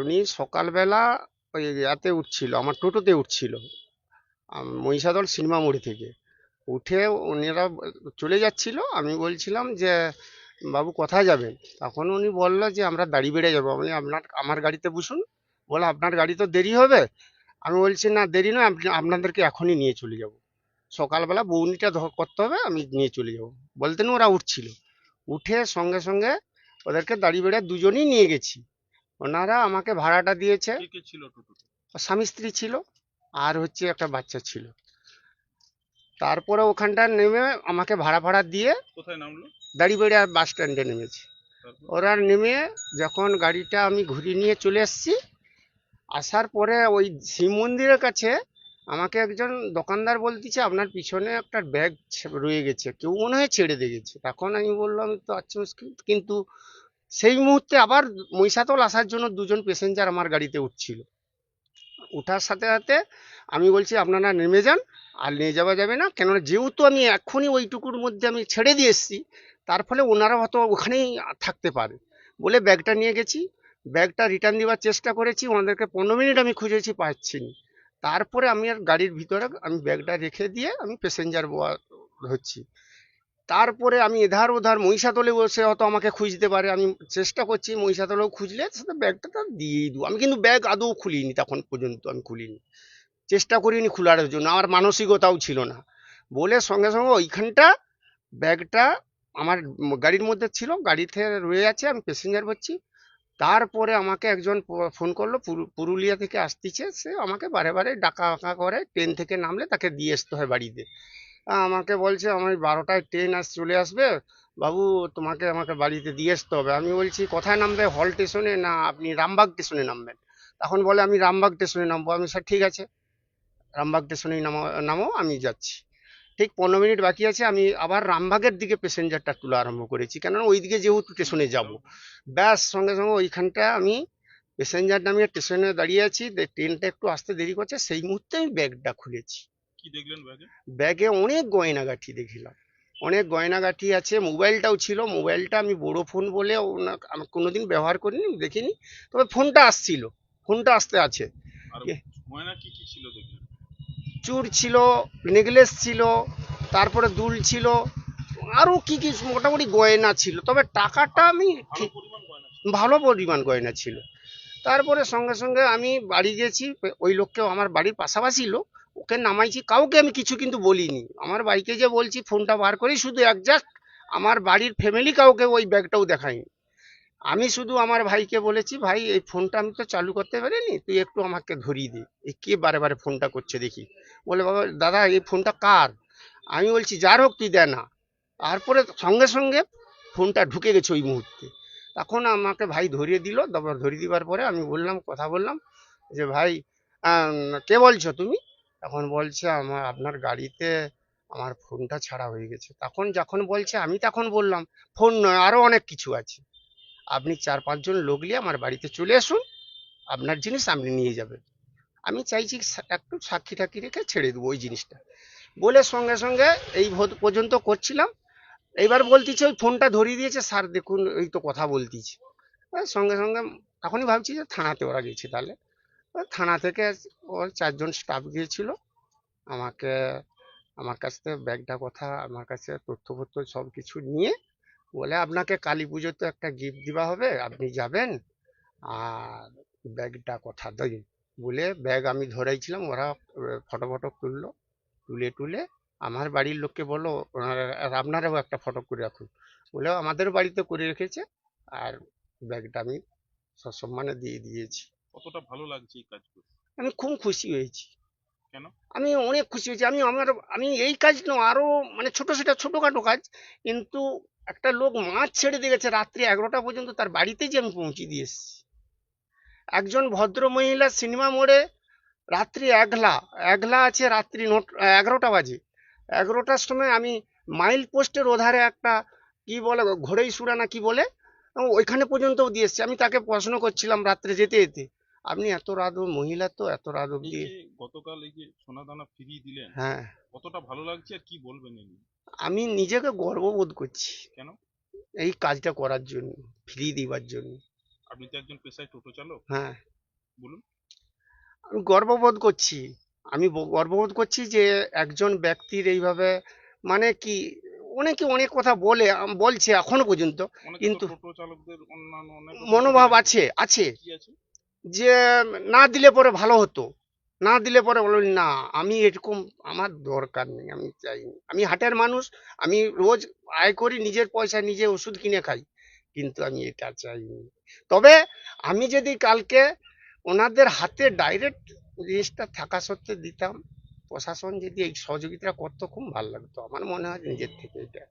উনি সকালবেলা ওই ইয়াতে উঠছিল, আমার টোটোতে উঠছিল মহিষাদল সিনেমা মোড় থেকে। উঠে ওনারা চলে যাচ্ছিল, আমি বলছিলাম যে, বাবু, কোথায় যাবেন? তখন উনি বলল যে, আমরা দাড়ি বেড়ে যাব। আমি আপনার, আমার গাড়িতে বসুন। বলে আপনার গাড়ি তো দেরি হবে? আমি বলছি, না, দেরি নয়, আপনি, আপনাদেরকে এখনই নিয়ে চলে যাব। সকালবেলা বৌনিটা করতে হবে, আমি নিয়ে চলে যাব। বলতেন ওরা উঠছিল। উঠে সঙ্গে সঙ্গে ওদেরকে দাড়ি বেড়ে দুজনেই নিয়ে গেছি। ওনারা আমাকে ভাড়াটা দিয়েছে। ছিল স্বামী স্ত্রী ছিল আর হচ্ছে একটা বাচ্চা ছিল। তারপরে ওখানটা নেমে আমাকে ভাড়া ভাড়া দিয়ে কোথায় নামলো? দাড়িবেড়ে বাস স্ট্যান্ডে নেমেছে। ওরা নেমে যখন গাড়িটা আমি ঘুরিয়ে নিয়ে চলে এসেছি আসার পরে ওই শিব মন্দিরের কাছে আমাকে একজন দোকানদার বলতেছে আপনার পিছনে একটা ব্যাগ রয়ে গেছে। কেউ মনে হয় ছেড়ে দিয়ে গেছে। তখন আমি বললাম তো আচ্ছা মুশকিল কিন্তু সেই মুহূর্তে আবার মহিষাতল আসার জন্য দুজন প্যাসেঞ্জার আমার গাড়িতে উঠছিল। উঠার সাথে সাথে আমি বলছি, আপনারা নেমে যান, আর নিয়ে যাওয়া যাবে না। কেননা যেহেতু আমি এক্ষুনি ওইটুকুর মধ্যে আমি ছেড়ে দিয়ে এসেছি, তার ফলে ওনারা হয়তো ওখানেই থাকতে পারে। বলে ব্যাগটা নিয়ে গেছি। ব্যাগটা রিটার্ন দেওয়ার চেষ্টা করেছি। ওনাদেরকে পনেরো মিনিট আমি খুঁজেছি পাচ্ছি না তারপরে আমি আর গাড়ির ভিতরে আমি ব্যাগটা রেখে দিয়ে আমি প্যাসেঞ্জার হচ্ছি। তারপরে আমি এধার ওধার মহিষাতলে বসে হয়তো আমাকে খুঁজতে পারে। আমি চেষ্টা করছি মহিষাতলেও খুঁজলে সাথে ব্যাগটা তো দিয়েই দেবো। আমি কিন্তু ব্যাগ আদৌ খুলিনি তখন পর্যন্ত, আমি খুলিনি। চেষ্টা করিনি খোলার জন্য, আমার মানসিকতাও ছিল না। বলে সঙ্গে সঙ্গে ওইখানটা ব্যাগটা আমার গাড়ির মধ্যে ছিল, গাড়িতে রয়ে আছে, আমি প্যাসেঞ্জার হচ্ছি তারপরে আমাকে একজন ফোন করল, পুরু- পুরুলিয়া থেকে আসতেছে। সে আমাকে বারে বারে ডাকা আঁকা করে ট্রেন থেকে নামলে তাকে দিয়ে আসতে হয় বাড়িতে। আমাকে বলছে, আমার বারোটায় ট্রেন আস চলে আসবে। বাবু, তোমাকে আমাকে বাড়িতে দিয়ে আসতে হবে। আমি বলছি, কোথায় নামবে? হল স্টেশনে না আপনি রামবাগ স্টেশনে নামবেন? তখন বলে, আমি রামবাগ স্টেশনে নামবো। আমি স্যার, ঠিক আছে। রামবাগ স্টেশনেই নামো নামো, আমি যাচ্ছি। ঠিক পনেরো মিনিট বাকি আছে, আমি আবার রামবাগের দিকে প্যাসেঞ্জারটা তোলা আরম্ভ করেছি। কেননা ওই দিকে যেহেতু স্টেশনে যাব, ব্যাস, সঙ্গে সঙ্গে ওইখানটা আমি প্যাসেঞ্জার নামিয়ে স্টেশনে দাঁড়িয়ে আছি। ট্রেনটা একটু আসতে দেরি করছে, সেই মুহূর্তে আমি ব্যাগটা খুলেছি। কি দেখলেন ব্যাগে? ব্যাগে অনেক গয়নাগাঠি দেখিলাম। অনেক গয়নাগাঠি আছে মোবাইলটাও ছিল। মোবাইলটা আমি বড় ফোন বলে আমি কোনোদিন ব্যবহার করিনি দেখিনি। তবে ফোনটা আসছিল ফোনটা আসতে আছে। চুর ছিল নেকলেস ছিল তারপরে দুল ছিল আরও কি কি মোটামুটি গয়না ছিল। তবে টাকাটা আমি ঠিক ভালো পরিমাণ গয়না ছিল। তারপরে সঙ্গে সঙ্গে আমি বাড়ি গেছি ওই লোককেও আমার বাড়ির পাশাপাশি লোক ওকে নামাইছি, কাউকে আমি কিছু কিন্তু বলিনি। আমার বাইকে যে বলছি, ফোনটা বার করি শুধু একজাক্ট আমার বাড়ির ফ্যামিলি কাউকে ওই ব্যাগটাও দেখাইনি আমি শুধু আমার ভাইকে বলেছি, ভাই, এই ফোনটা আমি তো চালু করতে পারিনি, তুই একটু আমাকে ধরিয়ে দে। এই কে বারে বারে ফোনটা করছে দেখি। বলে, বাবা, দাদা, এই ফোনটা কার? আমি বলছি, যার হোক, তুই দে না। তারপরে সঙ্গে সঙ্গে ফোনটা ঢুকে গেছে ওই মুহূর্তে। তখন আমাকে ভাই ধরিয়ে দিল, তারপর ধরিয়ে দিবার পরে আমি বললাম, কথা বললাম যে, ভাই কে বলছো তুমি? তখন বলছে, আমার, আপনার গাড়িতে আমার ফোনটা ছাড়া হয়ে গেছে। তখন যখন বলছে, আমি তখন বললাম, ফোন নয়, আরও অনেক কিছু আছে। আপনি চার পাঁচজন লোক নিয়ে আমার বাড়িতে চলে আসুন, আপনার জিনিস আপনি নিয়ে যাবেন আমি চাইছি একটু সাক্ষী টাক্ষী রেখে ছেড়ে দেবো ওই জিনিসটা। বলে সঙ্গে সঙ্গে এই পর্যন্ত করছিলাম। এইবার বলতেছে, ওই ফোনটা ধরিয়ে দিয়েছে, স্যার, দেখুন এই তো কথা বলতেছে। সঙ্গে সঙ্গে তখনই ভাবছি যে থানাতে ওরা গেছে তাহলে। ওই থানা থেকে ওর চারজন স্টাফ গিয়েছিল। আমাকে, আমার কাছ থেকে ব্যাগটা কথা, আমার কাছে তথ্য ফথ্য সব কিছু নিয়ে বলে, আপনাকে কালী পুজোতে একটা গিফট দেওয়া হবে, আপনি যাবেন? আর ব্যাগটা কথা দিন বলে ব্যাগ আমি ধরাইছিলাম, ওরা ফটো ফটো তুললো, তুলে তুলে আমার বাড়ির লোককে ওনারা- আর আপনারাও একটা ফটো করে রাখুন। বলে, আমাদের বাড়িতে করে রেখেছে। আর ব্যাগটা আমি সসম্মানে দিয়ে দিয়েছি। কতটা ভালো লাগছে এই কাজ করে আমি খুব খুশি হয়েছি। কেন? আমি অনেক খুশি হয়েছি। আমি আমার আমি এই কাজ নয় আরও মানে ছোট সেটা ছোটখাটো কাজ কিন্তু একটা লোক মাছ ছেড়ে দিয়ে গেছে রাত্রি এগারোটা পর্যন্ত তার বাড়িতে যে আমি পৌঁছে দিয়ে এসেছি। একজন ভদ্র মহিলা সিনেমা মোড়ে রাত্রি একলা একলা আছে রাত্রি নোট এগারোটা বাজে। এগারোটার সময় আমি মাইল পোস্টের ওধারে একটা কি বলে ঘোড়েই সুরা না কি বলে ওইখানে পর্যন্তও দিয়ে এসেছি। আমি তাকে প্রশ্ন করছিলাম রাত্রে যেতে যেতে। আপনি এত রাত মহিলা তো এত রাত অব্দি গতকাল এই যে সোনা দানা ফিরিয়ে দিলেন হ্যাঁ। কতটা ভালো লাগছে আর কি বলবেন আমি নিজেকে গর্ববোধ করছি। কেন? এই কাজটা করার জন্য ফ্রি দিবার জন্য। আপনি তো একজন পেশায় টোটো চালক। হ্যাঁ। বলুন। আমি গর্ববোধ করছি। আমি গর্ববোধ করছি যে একজন ব্যক্তির এইভাবে মানে কি অনেকে অনেক কথা বলে বলছে এখনও পর্যন্ত। কিন্তু- মনোভাব আছে আছে? যে না দিলে পরে ভালো হতো। না দিলে পরে বলো না, আমি এরকম আমার দরকার নেই, আমি চাইনি আমি হাটের মানুষ, আমি রোজ আয় করি, নিজের পয়সা নিজে ওষুধ কিনে খাই, কিন্তু আমি এটা চাইনি তবে আমি যদি কালকে ওনাদের হাতে ডাইরেক্ট জিনিসটা থাকা সত্ত্বে দিতাম, প্রশাসন যদি এই সহযোগিতা করতো, খুব ভালো লাগতো। আমার মনে হয় নিজের থেকে এটা